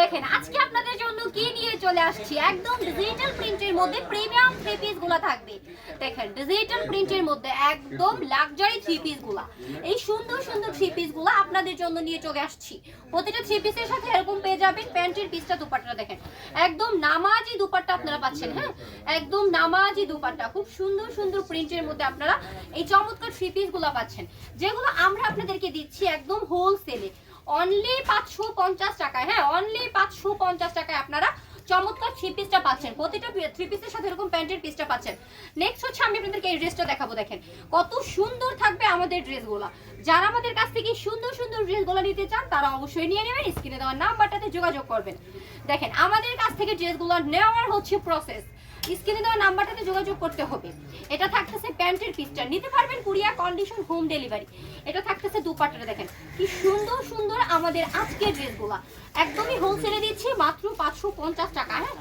দেখেন, আজকে আপনাদের জন্য কি নিয়ে চলে আসছি? একদম ডিজিটাল প্রিন্টের মধ্যে প্রিমিয়াম থ্রি পিসগুলা থাকবে। দেখেন ডিজিটাল প্রিন্টের মধ্যে একদম লাক্সারি থ্রি পিসগুলা। এই সুন্দর সুন্দর থ্রি পিসগুলা আপনাদের জন্য নিয়ে চলে আসছি। প্রতিটা থ্রি পিসের সাথে এরকম পেয়ে যাবেন প্যান্টের পিসটা দুপাট্টা, দেখেন। একদম নামাজি দুপাট্টা আপনারা পাচ্ছেন হ্যাঁ? একদম নামাজি দুপাট্টা, খুব সুন্দর সুন্দর প্রিন্টের মধ্যে আপনারা এই চমৎকার থ্রি পিসগুলা পাচ্ছেন। যেগুলো আমরা আপনাদেরকে দিচ্ছি একদম হোলসেলে অনলি পাঁচশো পঞ্চাশ টাকায় হ্যাঁ অনলি পাঁচশো পঞ্চাশ টাকায় আপনারা চমৎকার থ্রি পিসটা পাচ্ছেন। প্রতিটা থ্রি পিসের সাথে এরকম প্যান্টের পিসটা পাচ্ছেন। নেক্সট হচ্ছে আমি আপনাদেরকে এই ড্রেসটা দেখাবো, দেখেন। কত সুন্দর থাকবে আমাদের ড্রেসগুলো যারা আমাদের কাছ থেকে সুন্দর সুন্দর ড্রেসগুলো নিতে চান, তারা অবশ্যই নিয়ে নেবেন, স্ক্রিনে দেওয়ার নাম্বারটাতে যোগাযোগ করবেন। দেখেন, আমাদের কাছ থেকে ড্রেসগুলো নেওয়ার হচ্ছে প্রসেস স্ক্রিনে দেওয়া নাম্বারটাতে যোগাযোগ করতে হবে। এটা থাকতেছে প্যান্টের পিসটা। নিতে পারবেন কুরিয়ার কন্ডিশন হোম ডেলিভারি এটা থাকতেছে দুপাট্টাটা দেখেন। কি সুন্দর সুন্দর আমাদের আজকের ড্রেসগুলো। একদমই হোলসেলে দিচ্ছি মাত্র পাঁচশো পঞ্চাশ টাকা হ্যাঁ?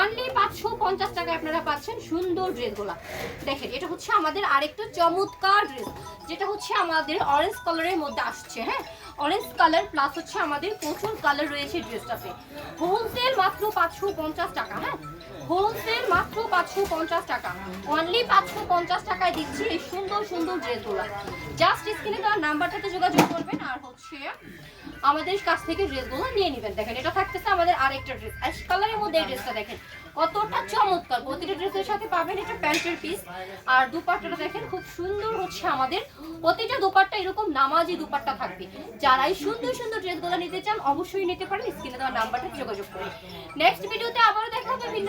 অনলি পাঁচশো পঞ্চাশ টাকায় আপনারা পাচ্ছেন সুন্দর ড্রেসগুলো। দেখেন, এটা হচ্ছে আমাদের আরেকটা চমৎকার ড্রেস। যেটা হচ্ছে আমাদের অরেঞ্জ কালারের মধ্যে আসছে হ্যাঁ? অরেঞ্জ কালার প্লাস হচ্ছে আমাদের প্রচুর কালার রয়েছে ড্রেসটাতে। হোলসেল মাত্র পাঁচশো পঞ্চাশ টাকা হ্যাঁ? হোলসেল মাত্র পাঁচশো পঞ্চাশ টাকা। অনলি পাঁচশো পঞ্চাশ টাকায় দিচ্ছি এই সুন্দর সুন্দর ড্রেসগুলো। জাস্ট স্ক্রিনে দেওয়ার নাম্বারটাতে যোগাযোগ করবেন আর হচ্ছে আমাদের কাছ থেকে ড্রেসগুলো নিয়ে নেবেন। দেখেন, এটা থাকতেছে আমাদের আরেকটা ড্রেস। অ্যাশ কালারের মধ্যে এই ড্রেসটা দেখেন, কতটা চমৎকার। প্রতিটা ড্রেসের সাথে পাবেন এটা প্যান্টের পিস আর দুপাট্টাটা দেখেন, খুব সুন্দর হচ্ছে আমাদের। প্রতিটা দুপাট্টা এরকম নামাজি দুপাট্টা থাকবে। যারা এই সুন্দর সুন্দর ড্রেসগুলো নিতে চান, অবশ্যই নিতে পারেন। স্ক্রিনে দেওয়া নাম্বারটা যোগাযোগ করুন। নেক্সট ভিডিওতে আবারও দেখা হবে, ভিন্ন